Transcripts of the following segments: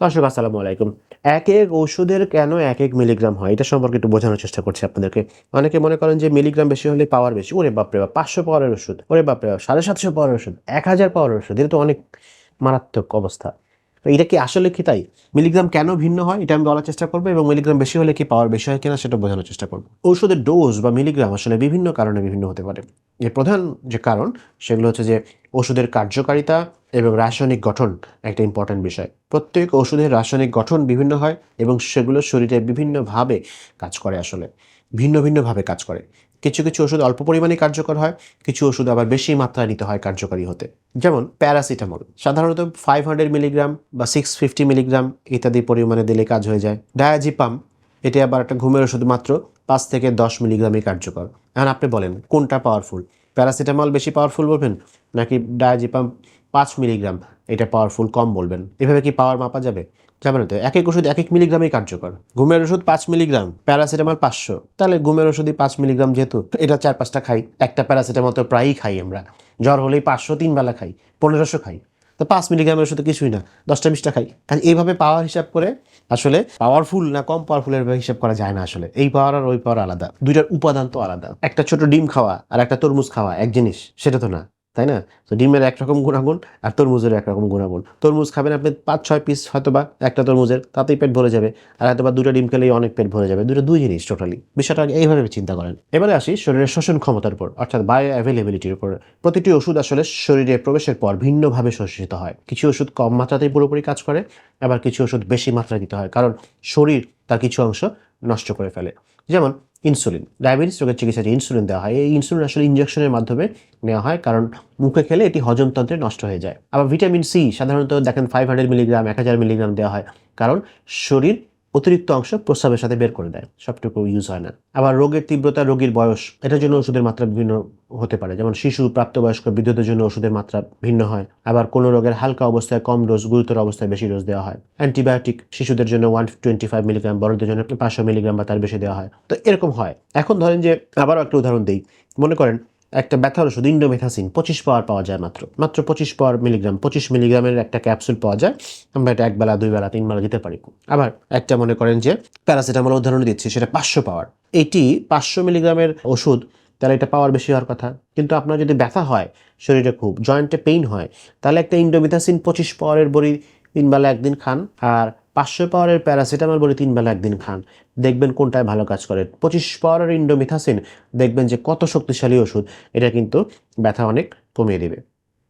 দর্শক, আসসালামু আলাইকুম। এক এক ওষুধের কেন এক এক মিলিগ্রাম হয়? এটা সম্পর্কে একটু বোঝানোর চেষ্টা করছি আপনাদেরকে। অনেকে মনে করেন যে মিলিগ্রাম বেশি হলে পাওয়ার বেশি। ওরে বাপরে বা পাঁচশো পাওয়ারের ওষুধ। ওরে বাপরে বাপ, সাড়ে সাতশো পাওয়ারের ওষুধ, এক হাজার পাওয়ার ওষুধ। এটা তো অনেক মারাত্মক অবস্থা। তো এটা কি আসলে কি তাই? মিলিগ্রাম কেন ভিন্ন হয়? এটা আমি বলার চেষ্টা করব এবং মিলিগ্রাম বেশি হলে কি পাওয়ার বেশি হয় কিনা সেটা বোঝানোর চেষ্টা করব। ঔষধের ডোজ বা মিলিগ্রাম আসলে বিভিন্ন কারণে বিভিন্ন হতে পারে। এর প্রধান যে কারণ, সেগুলো হচ্ছে যে ওষুধের কার্যকারিতা এবং রাসায়নিক গঠন একটা ইম্পর্ট্যান্ট বিষয়। প্রত্যেক ওষুধের রাসায়নিক গঠন বিভিন্ন হয় এবং সেগুলো শরীরে বিভিন্নভাবে কাজ করে আসলে। ভিন্ন ভিন্নভাবে কাজ করে। কিছু কিছু ওষুধ অল্প পরিমাণে কার্যকর হয়, কিছু ওষুধ আবার বেশি মাত্রায় নিতে হয় কার্যকরী হতে। যেমন প্যারাসিটামল, সাধারণত ফাইভ হান্ড্রেড মিলিগ্রাম বা সিক্স ফিফটি মিলিগ্রাম ইত্যাদি পরিমাণে দিলে কাজ হয়ে যায়। ডায়াজিপাম এটি আবার একটা ঘুমের ওষুধ মাত্র পাঁচ থেকে দশ মিলিগ্রামই কার্যকর। এখন আপনি বলেন, কোনটা পাওয়ারফুল প্যারাসিটামল বেশি পাওয়ারফুল বলবেন, নাকি ডায়াজিপাম পাঁচ মিলিগ্রাম? এটা পাওয়ারফুল কম বলবেন। এভাবে কি পাওয়ার মাপা যাবে? যাবে না তো এক এক ওষুধ এক এক মিলিগ্রামই কার্যকর। ঘুমের ওষুধ পাঁচ মিলিগ্রাম, প্যারাসিটামল পাঁচশো। তাহলে ঘুমের ওষুধই পাঁচ মিলিগ্রাম যেহেতু, এটা চার পাঁচটা খাই, একটা প্যারাসিটামল তো প্রায়ই খাই আমরা। জ্বর হলেই পাঁচশো তিন বেলা খাই, পনেরোশো খাই। তো পাঁচ মিলিগ্রামের ওষুধ কিছুই না, দশটা বিশটা খাই। কারণ এইভাবে পাওয়ার হিসাব করে আসলে পাওয়ারফুল না কম পাওয়ারফুলের হিসাব করা যায় না আসলে। এই পাওয়ার আর ওই পাওয়ার আলাদা। দুইটার উপাদান তো আলাদা। একটা ছোট ডিম খাওয়া আর একটা তরমুজ খাওয়া, এক জিনিস, সেটা তো না। তাই না? তো ডিমের একরকম গুণাগুণ আর তরমুজের একরকম গুণাগুণ। তরমুজ খাবেন আপনি পাঁচ, ছয় পিস হয়তো বা একটা তরমুজের, তাতেই পেট ভরে যাবে। আর হয়তো বা দুটো ডিম খেলেই অনেক পেট ভরে যাবে। দুটো, দুই জিনিস টোটালি বিষয়টা এইভাবে চিন্তা করেন। এবারে আসি শরীরের শোষণ ক্ষমতার উপর, অর্থাৎ বায়ো অ্যাভেলেবিলিটির উপর। প্রতিটি ওষুধ আসলে শরীরে প্রবেশের পর ভিন্নভাবে শোষিত হয়। কিছু ওষুধ কম মাত্রাতেই পুরোপুরি কাজ করে, আবার কিছু ওষুধ বেশি মাত্রায় দিতে হয়। কারণ শরীর তার কিছু অংশ নষ্ট করে ফেলে। যেমন ইনসুলিন। ডায়াবেটিস রোগের চিকিৎসায় যে ইনসুলিন দেওয়া হয়, এই ইনসুলিন আসলে ইঞ্জেকশনের মাধ্যমে নেওয়া হয়, কারণ মুখে খেলে এটি হজমতন্ত্রে নষ্ট হয়ে যায়। আবার ভিটামিন সি সাধারণত দেখেন ফাইভ হান্ড্রেড মিলিগ্রাম এক হাজার মিলিগ্রাম দেওয়া হয়, কারণ শরীর অতিরিক্ত অংশ প্রস্রাবের সাথে বের করে দেয়। সবটুকু ইউজ হয় না। আবার রোগের তীব্রতা, রোগীর বয়স, এটার জন্য ওষুধের মাত্রা বিভিন্ন হতে পারে। যেমন শিশু, প্রাপ্তবয়স্ক বিদ্যুতের জন্য ওষুধের মাত্রা ভিন্ন হয়। আবার কোনো রোগের হালকা অবস্থায় কম ডোজ গুরুতর অবস্থায় বেশি ডোজ দেওয়া হয়। অ্যান্টিবায়োটিক শিশুদের জন্য ওয়ান টোয়েন্টি ফাইভ মিলিগ্রাম বড়দের জন্য পাঁচশো মিলিগ্রাম বা তার বেশি দেওয়া হয়। তো এরকম হয়। এখন ধরেন যে আবারও একটা উদাহরণ দিই। মনে করেন একটা ব্যথার ওষুধ, ইন্ডোমেথাসিন, পঁচিশ পাওয়ার পাওয়া যায় মাত্র। মাত্র পঁচিশ পাওয়ার মিলিগ্রাম, পঁচিশ মিলিগ্রামের একটা ক্যাপসুল পাওয়া যায়। আমরা এটা এক বেলা, দুই বেলা, তিন বেলা দিতে পারি। আবার একটা মনে করেন যে প্যারাসিটামল উদাহরণ দিচ্ছি, সেটা পাঁচশো পাওয়ার। এটি পাঁচশো মিলিগ্রামের ওষুধ, তাহলে এটা পাওয়ার বেশি হওয়ার কথা। কিন্তু আপনার যদি ব্যথা হয়, শরীরে খুব, জয়েন্টে পেইন হয়, তাহলে একটা ইন্ডোমিথাসিন পঁচিশ পাওয়ারের বড়ি তিন বেলা একদিন খান। আর পাঁচশো পাওয়ারের প্যারাসিটামল বড়ি তিন বেলা একদিন খান। দেখবেন কোনটায় ভালো কাজ করে। পঁচিশ পাওয়ারের ইন্ডোমিথাসিন, দেখবেন যে কত শক্তিশালী ওষুধ, এটা কিন্তু ব্যথা অনেক কমিয়ে দেবে।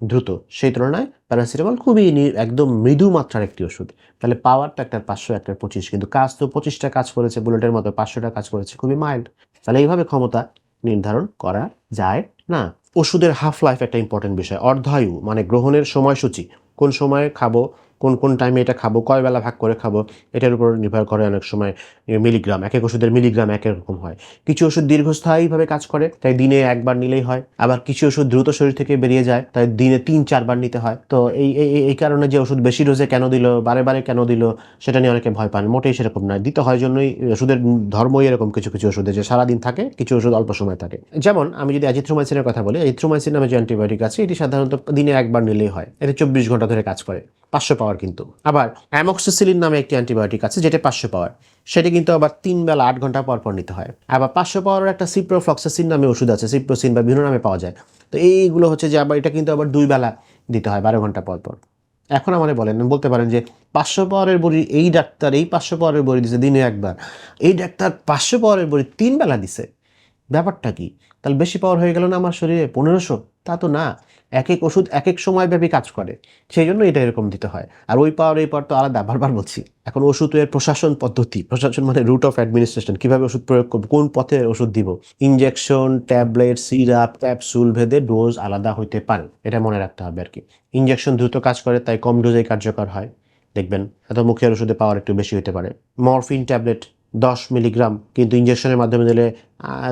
দ্রুত, সেই তুলনায় প্যারাসিটামল খুবই একদম মৃদু মাত্রার একটি ওষুধ। তাহলে পাওয়ারটা একটা পাঁচশো একটা পঁচিশ, কিন্তু কাজ তো পঁচিশটা কাজ করেছে, বুলেটের মতো পাঁচশোটা কাজ করেছে, খুবই মাইল্ড। তাহলে এইভাবে ক্ষমতা নির্ধারণ করা যায় না। ওষুধের হাফ লাইফ একটা ইম্পর্টেন্ট বিষয়। অর্ধায়ু মানে গ্রহণের সময়সূচি, কোন সময়ে খাব কোন কোন টাইমে এটা খাব, কয় বেলা ভাগ করে খাব, এটার উপর নির্ভর করে অনেক সময় মিলিগ্রাম এক এক ওষুধের মিলিগ্রাম এক রকম হয়। কিছু ওষুধ দীর্ঘস্থায়ীভাবে কাজ করে, তাই দিনে একবার নিলেই হয়। আবার কিছু ওষুধ দ্রুত শরীর থেকে বেরিয়ে যায়, তাই দিনে তিন, চারবার নিতে হয়। তো এই এই, এই- এই কারণে যে ওষুধ বেশি ডোজে কেন দিল, বারে বারে কেন দিল, সেটা নিয়ে অনেকে ভয় পান। মোটেই সেরকম নয়। দিতে হয় জন্যই, ওষুধের ধর্মই এরকম কিছু কিছু ওষুধে যে সারাদিন থাকে, কিছু ওষুধ অল্প সময় থাকে। যেমন আমি যদি অ্যাজিথ্রোমাইসিনের কথা বলি অ্যাজিথ্রোমাইসিন নামে যে অ্যান্টিবায়োটিক আছে, এটি সাধারণত দিনে একবার নিলেই হয়। এটা চব্বিশ ঘণ্টা ধরে কাজ করে। পাঁচশো পাওয়ার কিন্তু। আবার অ্যামক্সিসিলিন নামে একটি অ্যান্টিবায়োটিক আছে, যেটা পাঁচশো পাওয়ার। সেটা কিন্তু আবার তিন বেলা আট ঘণ্টা পর পর নিতে হয়। আবার পাঁচশো পাওয়ারের একটা সিপ্রোফ্লক্সাসিন নামে ওষুধ আছে সিপ্রোসিন বা বিভিন্ন নামে পাওয়া যায়। তো এইগুলো হচ্ছে যে আবার এটা কিন্তু আবার দুই বেলা দিতে হয়, বারো ঘণ্টা পর পর। এখন আমাদের বলেন, বলতে পারেন যে পাঁচশো পাওয়ারের বড়ি, এই ডাক্তার এই পাঁচশো পাওয়ারের বড়ি দিছে, দিনে একবার। এই ডাক্তার পাঁচশো পাওয়ারের বড়ি তিন বেলা দিছে। ব্যাপারটা কি? তাহলে বেশি পাওয়ার হয়ে গেল না আমার শরীরে? পনেরোশো? তা তো না। এক এক ওষুধ এক এক সময় ব্যাপী কাজ করে। সেই জন্য এটা এরকম দিতে হয়। আর ওই পাওয়ার এই পাওয়ার তো আলাদা। বারবার বলছি, এখন ওষুধ এর প্রশাসন পদ্ধতি। প্রশাসন মানে রুট অফ অ্যাডমিনিস্ট্রেশন কীভাবে ওষুধ প্রয়োগ করব? কোন পথে ওষুধ দিব? ইঞ্জেকশন ট্যাবলেট সিরাপ ক্যাপসুল ভেদে ডোজ আলাদা হইতে পারে। এটা মনে রাখতে হবে আর কি ইঞ্জেকশন দ্রুত কাজ করে, তাই কম ডোজেই কার্যকর হয়। দেখবেন, এত মুখের ওষুধে পাওয়ার একটু বেশি হতে পারে। মরফিন ট্যাবলেট দশ মিলিগ্রাম কিন্তু ইঞ্জেকশনের মাধ্যমে দিলে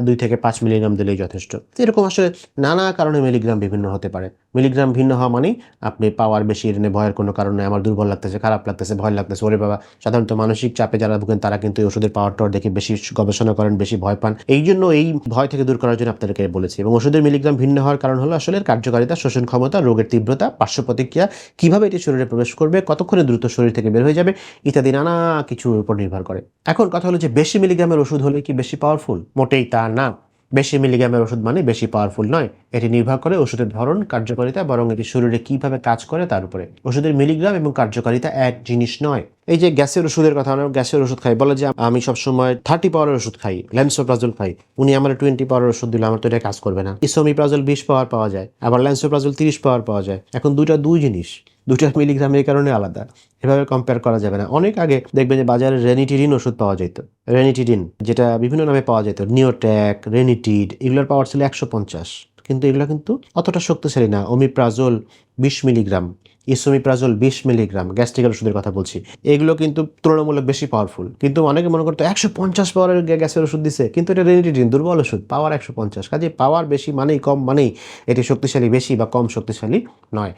দুই থেকে পাঁচ মিলিগ্রাম দিলেই যথেষ্ট। এরকম আসলে নানা কারণে মিলিগ্রাম বিভিন্ন হতে পারে। মিলিগ্রাম ভিন্ন হওয়া মানেই আপনি পাওয়ার বেশি এনে ভয়ের কোনো কারণে আমার দুর্বল লাগতেছে, খারাপ লাগতেছে, ভয় লাগতেছে। ওরে বাবা, সাধারণত মানসিক চাপে যারা ভুগেন, তারা কিন্তু এই ওষুধের পাওয়ার টাওয়ার দেখে বেশি গবেষণা করেন, বেশি ভয় পান। এই জন্য এই ভয় থেকে দূর করার জন্য আপনাদেরকে বলেছি। এবং ওষুধের মিলিগ্রাম ভিন্ন হওয়ার কারণ হলো আসলে কার্যকারিতা, শোষণ ক্ষমতা, রোগের তীব্রতা পার্শ্ব প্রতিক্রিয়া কীভাবে এটি শরীরে প্রবেশ করবে, কতক্ষণে দ্রুত শরীর থেকে বের হয়ে যাবে, ইত্যাদি নানা কিছুর উপর নির্ভর করে। এখন কথা হলো যে বেশি মিলিগ্রামের ওষুধ হলে কি বেশি পাওয়ারফুল মোটেই তা না। বেশি মিলিগ্রামের ওষুধ মানে বেশি পাওয়ারফুল নয়। এটি নির্ভর করে ওষুধের ধরন, কার্যকারিতা বরং এটি শরীরে কীভাবে কাজ করে তার উপরে। ওষুধের মিলিগ্রাম এবং কার্যকারিতা এক জিনিস নয়। এই যে গ্যাসের ওষুধের কথা আমরা গ্যাসের ওষুধ খাই, বলে যে আমি সবসময় থার্টি পাওয়ারের ওষুধ খাই ল্যান্সোপ্রাজল খাই। উনি আমার টোয়েন্টি পাওয়ারের ওষুধ দিলে, আমার তো এটা কাজ করবে না। ইসোমিপ্রাজল বিশ পাওয়ার পাওয়া যায়, আবার ল্যান্সোপ্রাজল তিরিশ পাওয়ার পাওয়া যায়। এখন দুইটা দুই জিনিস। দুইটা মিলিগ্রাম এই কারণে আলাদা। এভাবে কম্পেয়ার করা যাবে না। অনেক আগে দেখবেন যে বাজারে রেনিটিডিন ওষুধ পাওয়া যেত। রেনিটিডিন যেটা বিভিন্ন নামে পাওয়া যেত। নিওট্যাক রেনিটিড এগুলোর পাওয়ার ছিল একশো পঞ্চাশ। কিন্তু এগুলো কিন্তু অতটা শক্তিশালী না। ওমিপ্রাজল বিশ মিলিগ্রাম ইসোমিপ্রাজল বিশ মিলিগ্রাম গ্যাস্ট্রিকের ওষুধের কথা বলছি। এগুলো কিন্তু তুলনামূলক বেশি পাওয়ারফুল কিন্তু অনেকে মনে করতো একশো পঞ্চাশ পাওয়ারের গ্যাসের ওষুধ দিছে। কিন্তু এটা রেনিটিডিন দুর্বল ওষুধ পাওয়ার একশো পঞ্চাশ। কাজে পাওয়ার বেশি মানেই কম মানেই এটি শক্তিশালী বেশি বা কম শক্তিশালী নয়।